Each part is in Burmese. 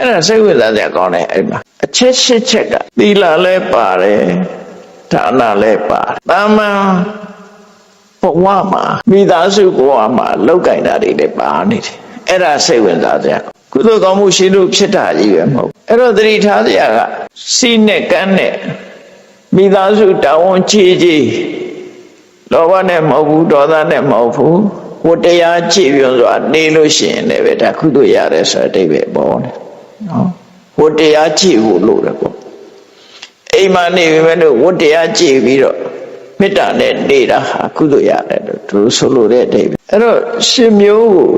အဲ့ဒါစိတ်ဝင်စားစရာကောင်းတယ်အဲ့မှာအချက်ရှစ်ချက်ကသီလလည်းပါတယ်ဒါနလည်းပါတယ်တာမန်ဘဝမှာမိသားစုဘဝမှာလောက်ကင်တာတွေလည်းပါနေတယ်အဲ့ဒါစိတ်ဝင်စားစရာကုသိုလ်ကောင်းမှုရှိလို့ဖြစ်တာကြီးပဲမဟုတ်အဲ့တော့သတိထားစရာကစီးနဲ့ကန်းနဲ့မိသားစုတာဝန်ကြီးကြီးလောဘနဲ့မဟုတ်ဘူးဒေါသနဲ့မဟုတ်ဘူးဟိုတရားကြည့်ပြောဆိုတာနေလို့ရှိရင်လည်းပဲဒါကုသိုလ်ရတယ်ဆိုတဲ့အတိတ်ပဲပေါ်တယ် နော်ဟိုတရားကြည့်ဖို့လို့တယ်ပေါ့အိမ်မှာနေပြီမဲ့လို့ဝတ်တရားကြည့်ပြီးတော့မေတ္တာနဲ့နေတာဟာကုသိုလ်ရတယ်လို့သူဆိုလို့တဲ့အတိတ်ပဲအဲ့တော့ရှင်မျိုးကို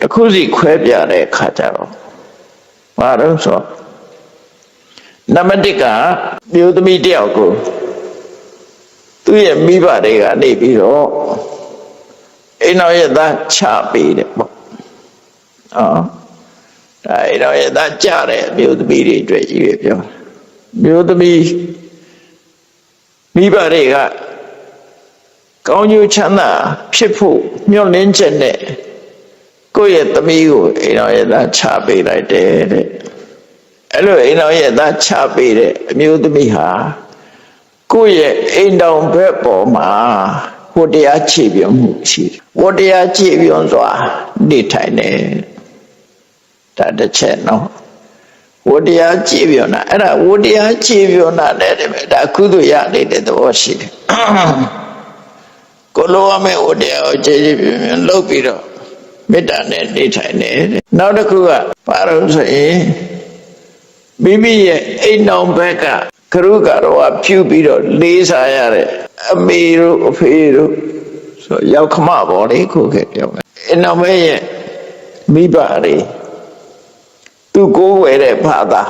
တစ်ခုစီခွဲပြတဲ့အခါကျတော့ဘာလို့ဆိုတော့နံပါတ်1ကမျိုးသမီးတယောက်ကိုသူ့ရဲ့မိဘတွေကနေပြီးတော့အိမ်တော်ရဲ့သားချပေးတယ်ပေါ့။အော် ဒါအိမ်တော်ရဲ့သားကြတဲ့အမျိုးသမီးတွေအတွက်ကြီးပဲပြောတာ။မျိုးသမီးမိဘတွေကကောင်းကျိုးချမ်းသာဖြစ်ဖို့မျှော်လင့်ချက်နဲ့ကိုယ့်ရဲ့သမီးကိုအိမ်တော်ရဲ့သားချပေးလိုက်တယ်တဲ့။အဲ့လိုအိမ်တော်ရဲ့သားချပေးတဲ့အမျိုးသမီးဟာကိုယ့်ရဲ့အိမ်တော်ဘက်ပေါ်မှာဝတ္တရားခြေပြုံမှုရှိတယ်ဝတ္တရားခြေပြုံစွာနေထိုင်တယ် ဒါတစ်ချက်နော်ဝတ္တရားခြေပြုံတာအဲ့ဒါဝတ္တရားခြေပြုံတာလည်းတည်းပဲဒါကုသိုလ်ရနေတဲ့သဘောရှိတယ်ကိုလိုရမယ့်ဝတ္တရားကိုခြေခြေပြုံပြုံလုပ်ပြီးတော့မေတ္တာနဲ့နေထိုင်တယ်နောက်တစ်ခုကဘာလို့ဆိုရင်မိမိရဲ့အိမ်တော်ဘက်ကကရုကတော့ဖြူပြီးတော့လေးစားရတဲ့အမေတို့အဖေတို့ဆိုရောက်ခမပေါ်လေခုခဲ့ပြောမယ်အနောက်မဲရဲ့မိဘတွေ သူကိုးဝယ်တဲ့ဘာသာ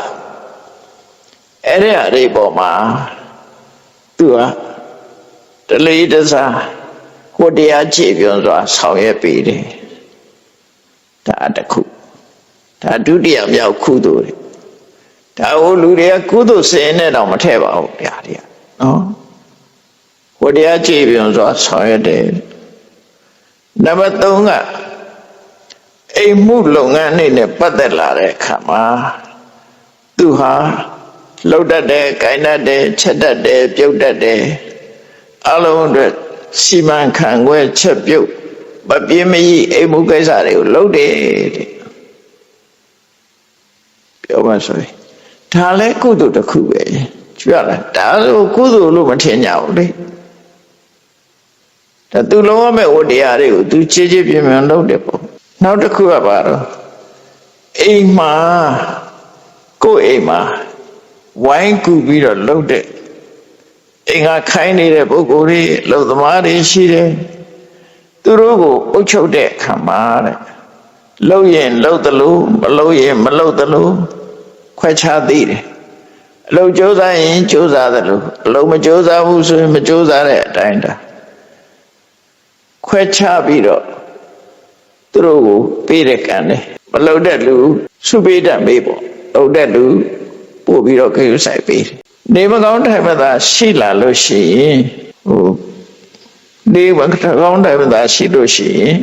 အဲ့ဒီအရေးပေါ်မှာသူကတလေးတစားဟိုတရားခြေပြောစွာဆောင်ရွက်ပေးတယ်ဒါတစ်ခုဒါဒုတိယမြောက်ခုသို့တယ်ဒါဟိုလူတွေကကုသိုလ်စင်နဲ့တော့မထည့်ပါဘူးတရားတွေကနော်ဟိုတရားကြည်ပြုံစွာဆောင်ရွက်တယ်နံပါတ်3က အိမ်မှုလုပ်ငန်းတွေနဲ့ပတ်သက်လာတဲ့အခါမှာသူဟာလှုပ်တတ်တယ်၊ကိုင်တတ်တယ်၊ချက်တတ်တယ်၊ပြုတ်တတ်တယ်အလုံးအတွက်စီမံခန့်ခွဲချက်ပြုတ်မပြင်းမကြီးအိမ်မှုကိစ္စတွေကိုလုပ်တယ်တဲ့ပြောမှဆိုရင်ဒါလည်းကုသိုလ်တစ်ခုပဲကြွရလားဒါဆိုကုသိုလ်လို့မထင်ကြဘူးလေဒါသူလုံးဝမဲ့ဝတရားတွေကိုသူချေချေပြင်းပြင်းလုပ်တယ်ပေါ့ နောက်တစ်ခုကပါတော့အိမ်မှာကိုယ့်အိမ်မှာဝိုင်းကူပြီးတော့လှုပ်တဲ့အိမ်ကခိုင်းနေတဲ့ပုဂ္ဂိုလ်တွေလှုပ်သမားတွေရှိတယ်သူတို့ကိုအုပ်ချုပ်တဲ့အခါမှာတဲ့လှုပ်ရင်လှုပ်တယ်လို့မလှုပ်ရင်မလှုပ်တယ်လို့ခွဲခြားသိတယ်အလုံးကြိုးစားရင်ကြိုးစားတယ်လို့အလုံးမကြိုးစားဘူးဆိုရင်မကြိုးစားတဲ့အတိုင်းတာခွဲခြားပြီးတော့ သူတို့ကိုပေးတဲ့ကံတယ်မလုံတဲ့လူစုပေးတတ်မေးပေါ့လုံတဲ့လူပို့ပြီးတော့ခေယူဆိုင်ပေးတယ်နေမကောင်းတိုင်မသာရှိလာလို့ရှိရင်ဟိုနေမကောင်းတိုင်မသာရှိလို့ရှိရင်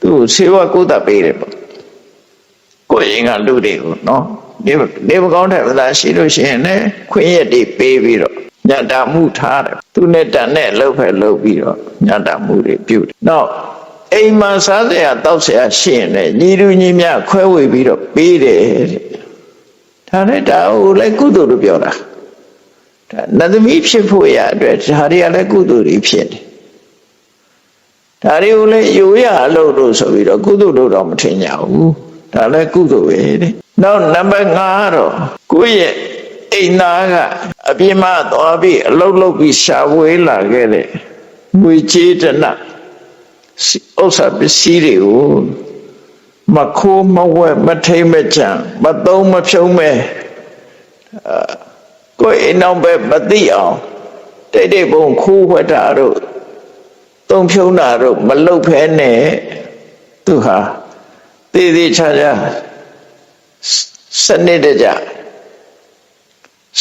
သူ့ဆေးဝါးကုသပေးတယ်ပေါ့ကိုယ်ရင်ကလူတွေကိုနော်နေနေမကောင်းတဲ့ဗလာရှိလို့ရှိရင်လည်းခွင့်ရက်တွေပေးပြီးတော့ညတာမှုထားတယ်သူနဲ့တန်နဲ့လှုပ်ဖက်လှုပ်ပြီးတော့ညတာမှုတွေပြုတယ်နောက် အိမ်မှာစားစရာတောက်စရာရှိရင်လည်းညီလူညီမြခွဲဝေပြီးတော့ပေးတယ်တဲ့ဒါနဲ့ဒါဟိုလည်းကုသိုလ်လို့ပြောတာဒါနတ်သမီးဖြစ်ဖို့ရအတွက်ဒါတွေကလည်းကုသိုလ်တွေဖြစ်တယ်ဒါတွေကိုလည်းယူရအလုပ်လို့ဆိုပြီးတော့ကုသိုလ်လို့တော့မထင်ကြဘူးဒါလည်းကုသိုလ်ပဲတဲ့နောက်နံပါတ်5ကတော့ကိုယ့်ရဲ့အိမ်သားကအပြင်းမသွားပြီးအလုတ်လုတ်ပြီးရှာဝေးလာခဲ့တဲ့ငွေကြေးတန ဥစ္စာပစ္စည်းတွေကိုမခိုးမဝဲမထိမ့်မကြံမသုံးမဖြုံးမဲကိုယ်အိမ်နောက်ပဲမသိအောင်တိတ်တိတ်ပုံခိုးဝှက်တာတို့တုံဖြုံးတာတို့မလုတ်ဖဲနဲ့သူဟာသေးသေးချာချာစနစ်တကျ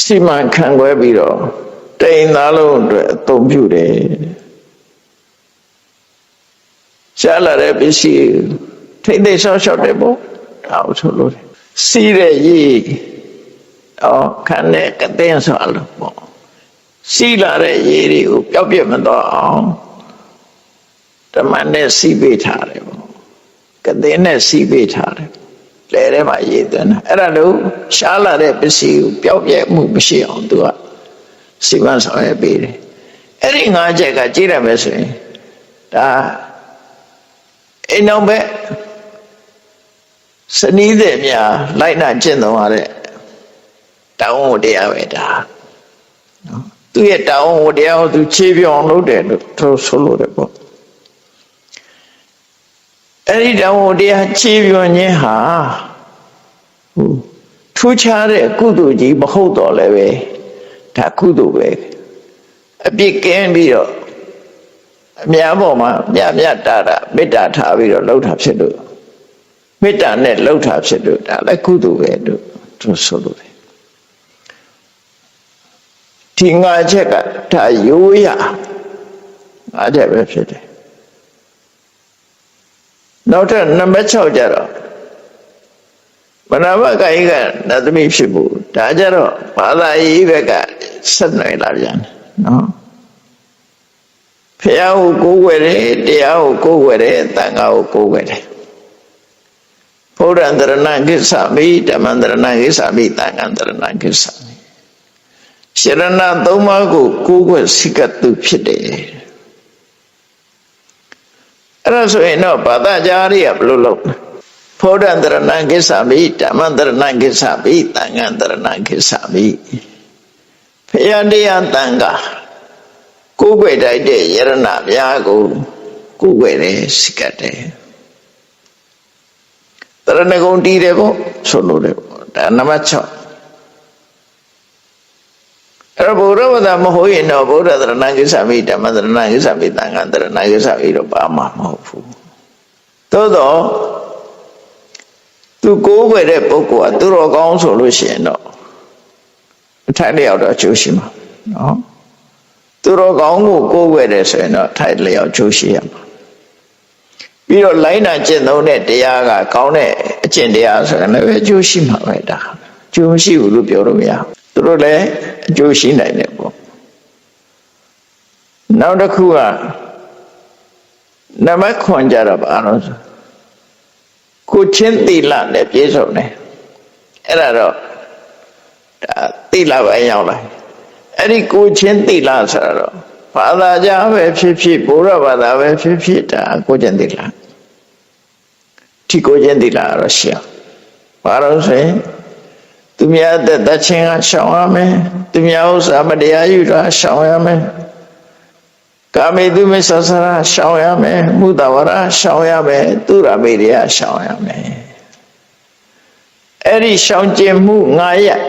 စီမံခန့်ခွဲပြီးတော့တိမ်သားလုံးအတွက်အသုံးပြုတယ် ရှားလာတဲ့ပစ္စည်းထိမ့်သိမ်းဆောက်ရှောက်တယ်ပေါ့ဒါအောင်ဆိုလို့စီးတဲ့ရေအော်ခန်းနဲ့ကတဲ့ဆိုလို့ပေါ့စီးလာတဲ့ရေတွေကိုပျောက်ပြတ်မတော့အောင်ဓမ္မနဲ့စီးပေးထားတယ်ပေါ့ကတဲ့နဲ့စီးပေးထားတယ်လဲထဲမှာရေသွင်းတာအဲ့ဒါလို့ရှားလာတဲ့ပစ္စည်းကိုပျောက်ပြတ်မှုမရှိအောင်သူကစီမံဆောင်ရွက်ပေးတယ်အဲ့ဒီငါးချက်ကကြည့်ရမယ်ဆိုရင်ဒါ အိမ်အောင်ပဲစနီးတဲ့များလိုက်နာကျင့်သုံးရတဲ့တောင်းဝတရားပဲဒါနော်သူရဲ့တောင်းဝတရားကိုသူခြေပြောင်းလုပ်တယ်လို့သူဆိုလို့တယ်ပေါ့အဲ့ဒီတောင်းဝတရားခြေပြောင်းခြင်းဟာဟိုထူးခြားတဲ့ကုသိုလ်ကြီးမဟုတ်တော့လည်းပဲဒါကုသိုလ်ပဲအပြစ်ကင်းပြီးတော့ အများပေါ်မှာမြတ်မြတ်တာတာမေတ္တာထားပြီးတော့လှုပ်တာဖြစ်လို့မေတ္တာနဲ့လှုပ်တာဖြစ်လို့ဒါလည်းကုသိုလ်ပဲလို့သူဆိုလို့တယ်ဒီငါချက်ကဒါရိုးရငါချက်ပဲဖြစ်တယ်နောက်ထပ်နံပါတ်6ကျတော့မနာမကာယကနတ်သမီးဖြစ်ဖို့ဒါကြတော့ဘာသာရေးဘက်ကဆက်နွယ်လာပြန်တယ်နော် ဖះကိုကိုးွယ်တယ်တရားကိုကိုးွယ်တယ်တန်ခါကိုကိုးွယ်တယ်ဘုရားတရဏကိစ္စမိဓမ္မတရဏကိစ္စမိတန်ခါတရဏကိစ္စမိရှရဏသုံးပါးကိုကိုးကွယ်စိကတုဖြစ်တယ်အဲ့ဒါဆိုရင်တော့ဘာသာကြားရဘယ်လိုလုပ်ဘုရားတရဏကိစ္စမိဓမ္မတရဏကိစ္စမိတန်ခါတရဏကိစ္စမိဖះတရားတန်ခါ ကိုယ်ွယ်တိုက်တဲ့ယရဏများကိုကိုယ်ွယ်တယ်စိကတ်တယ်တရဏဂုံတီးတယ်ပေါ့ဆိုလို့တယ်ပေါ့ဒါနံပါတ်6အဲ့ဘုရားဝဒမဟုတ်ရင်တော့ဘုရားတရဏကိစ္စမိဓမ္မတရဏကိစ္စမိတန်ခါတရဏကိစ္စမိတော့ပါမှာမဟုတ်ဘူးသို့တော့သူကိုယ်ွယ်တဲ့ပုဂ္ဂိုလ်ကသူတော်ကောင်းဆိုလို့ရှိရင်တော့အထိုက်လျောက်တော့အကျိုးရှိမှာနော် သူတော်ကောင်းကိုကိုးကွယ်တယ်ဆိုရင်တော့ထိုက်လျောက်ကျိုးရှိရမှာပြီးတော့လိုင်းနာကျင့်သုံးတဲ့တရားကကောင်းတဲ့အကျင့်တရားဆိုရင်လည်းအကျိုးရှိမှာပဲဒါအကျိုးမရှိဘူးလို့ပြောလို့မရသူတို့လည်းအကျိုးရှိနိုင်တယ်ပေါ့နောက်တစ်ခုကနမခွန်ကြတော့ဘာလို့ဆိုကိုချင်းသီလနဲ့ပြည့်စုံတယ်အဲ့ဒါတော့ဒါသီလပဲရောက်လာ အဲ့ဒီကိုချင်းသီလဆိုတော့ဘာသာကြားပဲဖြစ်ဖြစ်ဘုရားဘာသာပဲဖြစ်ဖြစ်ဒါကိုချင်းသီလဒီကိုချင်းသီလတော့ရှင်းဘာလို့ဆိုရင်သူများတဲ့တချင်းကရှောင်ရမယ်သူများဥစ္စာမတရားယူတာရှောင်ရမယ်ကာမေသူမဆဆရာရှောင်ရမယ်မုဒဝရရှောင်ရမယ်သူရမေရိယရှောင်ရမယ်အဲ့ဒီရှောင်ကျင်မှု၅ရက်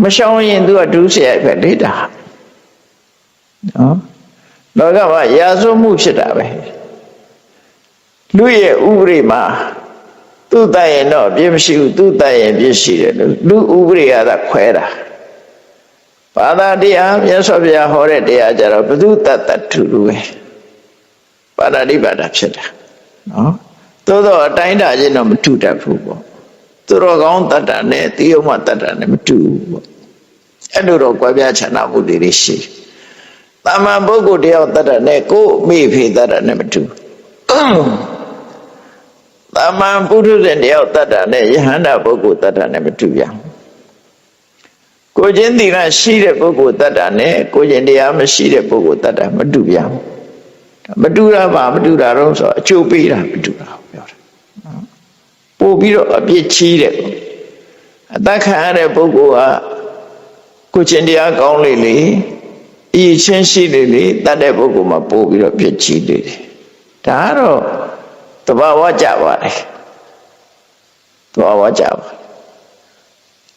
မရှောင်ရင်သူကဒုစရိုက်ပဲလေဒါနော်လောကမှာရာဇဝမှုဖြစ်တာပဲလူရဲ့ဥပဒေမှာသူ့တတ်ရင်တော့ပြည့်မရှိဘူးသူ့တတ်ရင်ပြည့်ရှိတယ်လို့လူဥပဒေကသာခွဲတာဘာသာတရားမြတ်စွာဘုရားဟောတဲ့တရားကြတော့ဘုသူတတ်တတ်ထူလူပဲပါဠိပါဒဖြစ်တာနော်သို့တော့အတိုင်းတာချင်းတော့မထူတတ်ဘူးပေါ့ သူတော်ကောင်းတတ်တာနဲ့တိယုံမတတ်တာနဲ့မတူဘူးပေါ့အဲ့လိုတော့ကြွယ်ပြချနာမှုတွေရှိတာမန်ပုဂ္ဂိုလ်တယောက်တတ်တာနဲ့ကိုယ်မိဖေတတ်တာနဲ့မတူတာမန်ပုထုဇဉ်တယောက်တတ်တာနဲ့ယဟန္တာပုဂ္ဂိုလ်တတ်တာနဲ့မတူရကိုချင်းသီလရှိတဲ့ပုဂ္ဂိုလ်တတ်တာနဲ့ကိုချင်းတရားမရှိတဲ့ပုဂ္ဂိုလ်တတ်တာမတူရမတူတာပါမတူတာတော့ဆိုအကျိုးပေးတာမတူတာ ပြောတာပို့ပြီးတော့အပြစ်ချီးတယ်အသက်ခံရတဲ့ပုဂ္ဂိုလ်ကကိုချင်းတရားကောင်းလေလေအည်ချင်းရှိလေလေတတ်တဲ့ပုဂ္ဂိုလ်မှာပို့ပြီးတော့ပြစ်ချီးလေတယ်ဒါကတော့တဘာဝကြပါတယ်တဘာဝကြပါ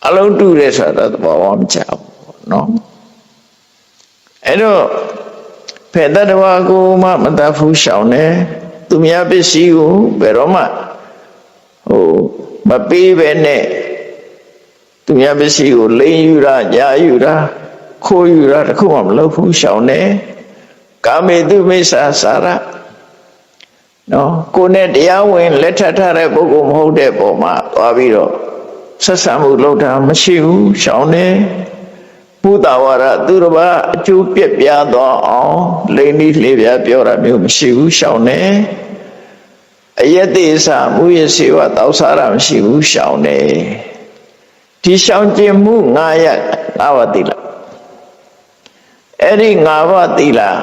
အလုံးတူတယ်ဆိုတာသဘောမချဘူးเนาะအဲ့တော့ဖက်တတဝါကိုမှမတတ်ဘူးရှောင်တယ်သူများပစ္စည်းကိုဘယ်တော့မှ ဟိုမပေးပဲနဲ့သူများပစ္စည်းကိုလိမ်ယူတာညာယူတာခိုးယူတာတခုမှမလုပ်ဘူးရှောင်တယ်ကာမေတုမိစ္ဆာစာရနော်ကိုယ်နဲ့တရားဝင်လက်ထပ်ထားတဲ့ပုဂ္ဂိုလ်မဟုတ်တဲ့ပုံမှာသွားပြီးတော့ဆက်ဆံမှုလုပ်တာမရှိဘူးရှောင်တယ်ဘုဒ္ဓဝါဒသူတစ်ပါးအကျိုးပြက်ပြားသွားအောင်လိမ့်ပြီးလေးပြပြောတာမျိုးမရှိဘူးရှောင်တယ် အယက်တိသမူရစေဝတောက်စားတာမရှိဘူးရှောင်တယ်ဒီရှောင်ကျင်မှု၅ရက်၅ပါးတိလားအဲ့ဒီ၅ပါးတိလား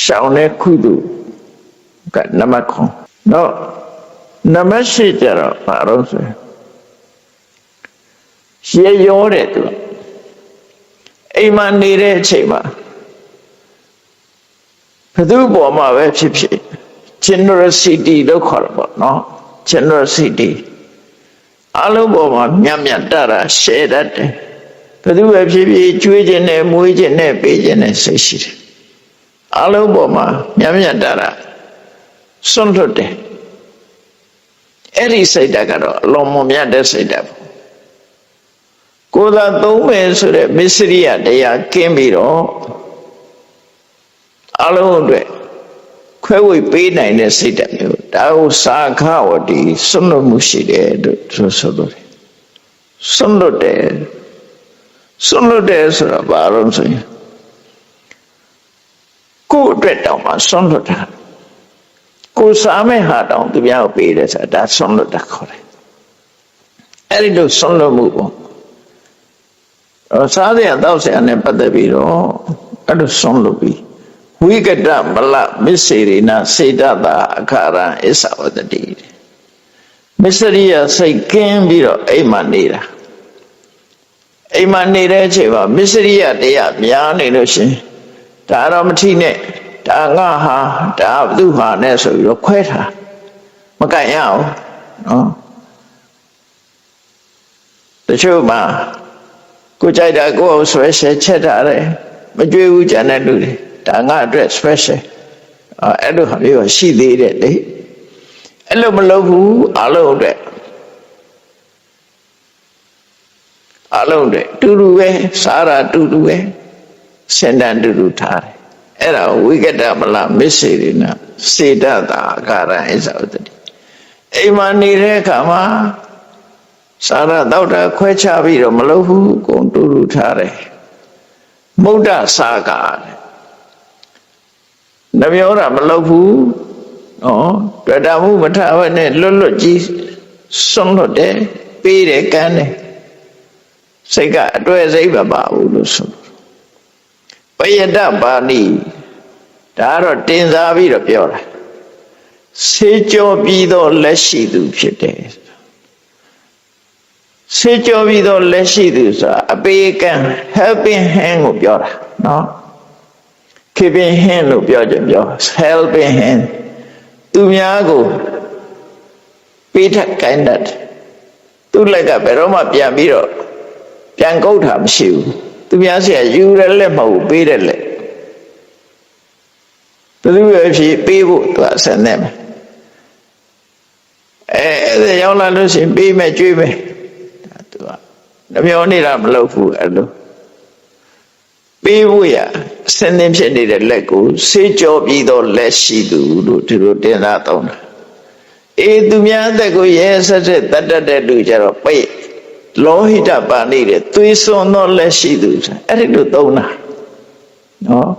ရှောင်တဲ့ခုသူကနမခွန်နော်နမရှိကြတော့ဘာလို့ဆိုရေရောတဲ့သူအိမ်မှာနေတဲ့အချိန်မှာဘသူ့ပေါ်မှာပဲဖြစ်ဖြစ် generosity လို့ခေါ်တယ်ပေါ့နော် generosity အလုံးပေါ်မှာမြတ်မြတ်တတာ share တတ်တယ်ဘသူပဲဖြစ်ဖြစ်ကျွေးခြင်းနဲ့မွေးခြင်းနဲ့ပေးခြင်းနဲ့စိတ်ရှိတယ်အလုံးပေါ်မှာမြတ်မြတ်တတာစွန့်လွတ်တယ်အဲ့ဒီစိတ်ဓာတ်ကတော့အလုံးမမြတ်တဲ့စိတ်ဓာတ်ပေါ့ကိုယ်သာသုံးမယ်ဆိုတဲ့မစ္စရိယတရားကင်းပြီးတော့အလုံးအတွက် ခွဲဝေပေးနိုင်တဲ့စိတ်ဓာတ်မျိုးဒါကိုစာခဝတိစွန့်လွတ်မှုရှိတယ်လို့ဆိုဆိုလို့စွန့်လွတ်တယ်စွန့်လွတ်တယ်ဆိုတာဘာလို့ဆိုရင်ကိုယ်အတွက်တောင်မှစွန့်လွတ်တာကိုစားမဲ့ဟာတောင်သူများကိုပေးတယ်ဆိုတာဒါဆွန့်လွတ်တာခေါ်တယ်အဲ့ဒီလိုဆွန့်လွတ်မှုပေါ့စားရတောက်ဆရာနဲ့ပတ်သက်ပြီးတော့အဲ့လိုဆွန့်လွတ်ပြီး ဝိကတမလမစ္စေရိနာစေတတာအခါရံအစ္ဆဝတတိမစ္စရိယစိတ်ကင်းပြီးတော့အိမ်မှာနေတာအိမ်မှာနေတဲ့အချိန်မှာမစ္စရိယတရားများနေလို့ရှင်ဒါတော့မထိနဲ့ဒါငါဟာဒါသူ့ဟာနဲ့ဆိုပြီးတော့ခွဲထားမကန့်ရအောင်နော်တချို့မှာကိုကြိုက်တာကိုအောင်ဆွဲရှဲချက်ထားတယ်မကြွေးဘူးကြံတဲ့လူတွေ ဒါငါအတွက် special အဲ့လိုဟာမျိုးရှိသေးတယ်လေအဲ့လိုမလုပ်ဘူးအလုံးအတွက်အလုံးအတွက်တူတူပဲစားတာတူတူပဲစင်တန်တူတူထားတယ်အဲ့ဒါဝိကတမလမစ္စေရိနာစေတတာအာရဟိသဝတ္တိအိမ်မှာနေတဲ့အခါမှာစာရတောက်တာခွဲခြားပြီးတော့မလုပ်ဘူးကုန်တူတူထားတယ်မုဒ္ဒစာကာ နှပြောတာမလုပ်ဘူးနော်တွေ့တာမှုမထားဘဲနဲ့လွတ်လွတ်ကြီးစွန့်လွတ်တယ်ပေးတယ်ကမ်းတယ်စိတ်ကအတွေ့စိတ်မပါဘူးလို့ဆိုပယတပါဏိဒါကတော့တင်စားပြီးတော့ပြောတာဆေးကြောပြီးတော့လက်ရှိသူဖြစ်တယ်ဆေးကြောပြီးတော့လက်ရှိသူဆိုတာအပေကံ helping hand ကိုပြောတာနော် keeping hand လို့ပြောကြပြော helping hand သူများကိုပေးထက်ကိုင်းတတ်သူ့လက်ကဘယ်တော့မှပြန်ပြီးတော့ပြန်ကုတ်တာမရှိဘူးသူများစီကယူရလက်မဟုတ်ပေးတဲ့လက်ဘယ်သူပဲဖြစ်ပေးဖို့သူအဆင်နဲ့မယ်အဲအဲ့ဒါရောက်လာလို့ရှိရင်ပေးမယ်ကြွေးမယ်ဒါသူကနှမျောနေတာမလုပ်ဘူးအဲ့လို ပေးဖို့ရအဆင်သင်ဖြစ်နေတဲ့လက်ကိုဆေးကြောပြီးတော့လက်ရှိသူလို့ဒီလိုတင်သားတောင်းတာအေးသူများအသက်ကိုရဲဆက်ဆက်တတ်တတ်တဲ့လူကြတော့ပိတ်လောဟိတပါဏိတဲ့သွေးစွန်သောလက်ရှိသူအဲ့ဒီလိုသုံးတာနော်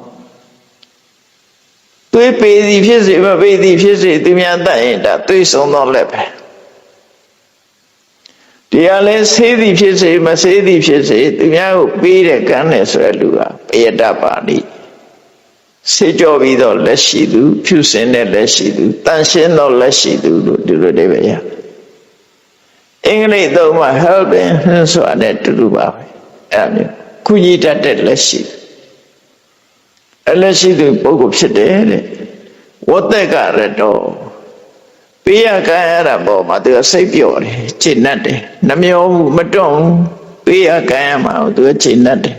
သွေးပေသည်ဖြစ်စေမပေသည်ဖြစ်စေသူများတတ်ရင်ဒါသွေးစွန်သောလက်ပဲ တရားလဲဆေးသည်ဖြစ်စေမဆေးသည်ဖြစ်စေသူများကိုပေးတဲ့ကမ်းတယ်ဆိုတဲ့လူကပယတပါဏိစေကြောပြီးတော့လက်ရှိသူ ဖြူစင်တဲ့လက်ရှိသူတန်ရှင်းသောလက်ရှိသူလို့ဒီလိုတွေပဲရအင်္ဂလိပ်သုံးမှာ helping ဆိုတာနဲ့တူတူပါပဲအဲ့ဒါမျိုးကုညီတတ်တဲ့လက်ရှိအလက်ရှိသူပုဂ္ဂိုလ်ဖြစ်တယ်တဲ့ဝတ္တကရတော့ ပေးရကမ်းရတာပေါ်မှာသူကစိတ်ပျော့တယ်ခြေနှက်တယ်နှမျောဘူးမတွန့်ဘူးပေးရကမ်းရမှာသူကခြေနှက်တယ်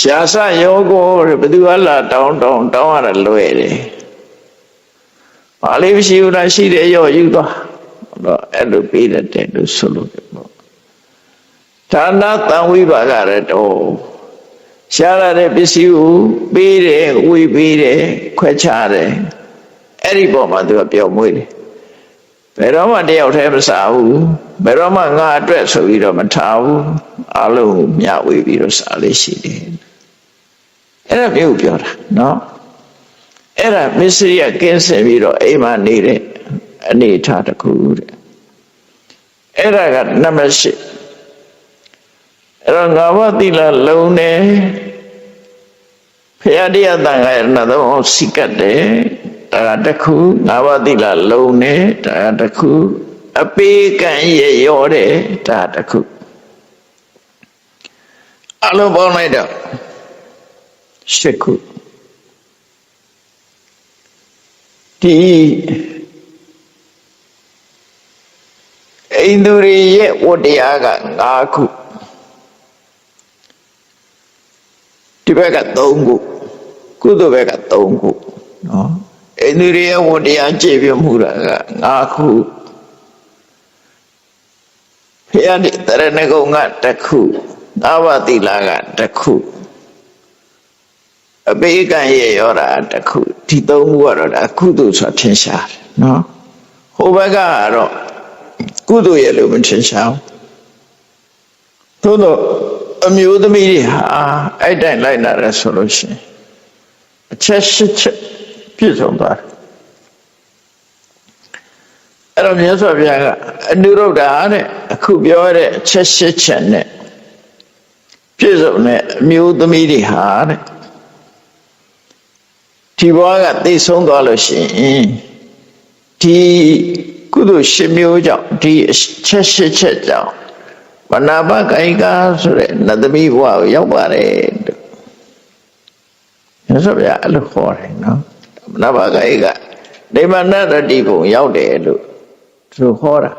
ရှားစယောကိုဘယ်သူကလာတောင်းတောင်းတောင်းရတာလွယ်တယ်ဘာလေးမရှိဘူးလားရှိတယ်ရော့ယူသွားတော့အဲ့လိုပေးတတ်တယ်လို့ဆိုလို့တယ်ပေါ့ဌာနတံဝိပါကရတော့ရှားရတဲ့ပစ္စည်းကိုပေးတယ်ဝေပေးတယ်ခွဲခြားတယ် အဲ့ဒီပေါ်မှာသူကပျော်မွေးတယ်ဘယ်တော့မှတယောက်တည်းမစားဘူးဘယ်တော့မှငါအတွက်ဆိုပြီးတော့မထားဘူးအလုံးမျှဝေပြီးတော့စားလေးရှိတယ်အဲ့ဒါမျိုးပြောတာနော်အဲ့ဒါမစ္စရိယကင်းစင်ပြီးတော့အိမ်မှာနေတဲ့အနေထားတစ်ခုတဲ့အဲ့ဒါကနံပါတ်၈အဲ့တော့ငါဘတိလလုံးနေဖရာတရားတန်ခါရဏသုံးစိကတ်တယ် ဒါကတစ်ခုငါဘတိလလုံးနေဒါကတစ်ခုအပေးကံရရောတယ်ဒါတစ်ခုအလုံးပေါင်းလိုက်တော့၈ခုဒီအိန္ဒြေရဲ့ဝတ္တရားက၅ခုဒီဘက်က၃ခုကုသိုလ်ဘက်က၃ခုနော် အိန္ဒြေရဲ့ဝတ္တရားကြည့်ပြမှုတာက၅ခုဖျားဒီတရဏဂုံကတစ်ခုသာဝတိလာကတစ်ခုအပေကံရဲ့ရောတာတစ်ခုဒီသုံးခုကတော့ဒါကုသိုလ်ဆိုတာထင်ရှားတယ်နော်ဟိုဘက်ကတော့ကုသိုလ်ရဲ့လို့မထင်ရှားဘူးသို့တော့အမျိုးသမီးတွေဟာအဲ့တိုင်လိုက်လာတယ်ဆိုလို့ရှိရင်အချက်ရှစ်ချက် ပြည့်စုံသွားတယ်အဲ့တော့မြတ်စွာဘုရားကအနုရုဒ္ဓတဲ့အခုပြောရတဲ့အချက်ရှစ်ချက်နဲ့ပြည့်စုံတဲ့အမျိုးသမီးတွေဟာတဲ့ဒီဘဝကသိဆုံးသွားလို့ရှိရင်ဒီကုသိုလ်ရှင်မျိုးကြောင့်ဒီချက်ရှစ်ချက်ကြောင့်မနာပကာယကဆိုတဲ့နတ်သမီးဘဝကိုရောက်ပါတယ်လို့မြတ်စွာဘုရားအဲ့လိုခေါ်တယ်နော်မ နာပကာယကဒိမနတ္တိဘုံရောက်တယ်လို့သူခေါ်တာ